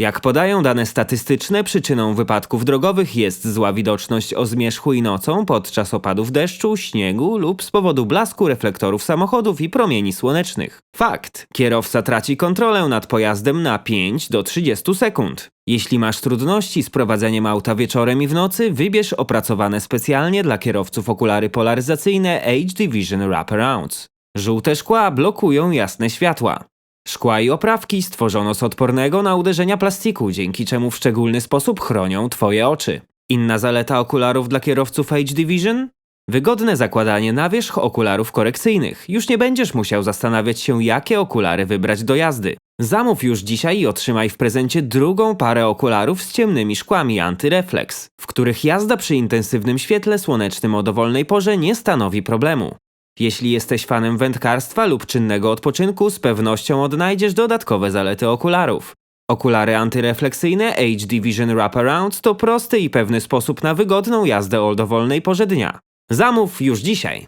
Jak podają dane statystyczne, przyczyną wypadków drogowych jest zła widoczność o zmierzchu i nocą podczas opadów deszczu, śniegu lub z powodu blasku reflektorów samochodów i promieni słonecznych. Fakt. Kierowca traci kontrolę nad pojazdem na 5 do 30 sekund. Jeśli masz trudności z prowadzeniem auta wieczorem i w nocy, wybierz opracowane specjalnie dla kierowców okulary polaryzacyjne HD Vision Wraparounds. Żółte szkła blokują jasne światła. Szkła i oprawki stworzono z odpornego na uderzenia plastiku, dzięki czemu w szczególny sposób chronią Twoje oczy. Inna zaleta okularów dla kierowców HD Vision? Wygodne zakładanie na wierzch okularów korekcyjnych. Już nie będziesz musiał zastanawiać się, jakie okulary wybrać do jazdy. Zamów już dzisiaj i otrzymaj w prezencie drugą parę okularów z ciemnymi szkłami antyreflex, w których jazda przy intensywnym świetle słonecznym o dowolnej porze nie stanowi problemu. Jeśli jesteś fanem wędkarstwa lub czynnego odpoczynku, z pewnością odnajdziesz dodatkowe zalety okularów. Okulary antyrefleksyjne HD Vision Wraparound to prosty i pewny sposób na wygodną jazdę o dowolnej porze dnia. Zamów już dzisiaj.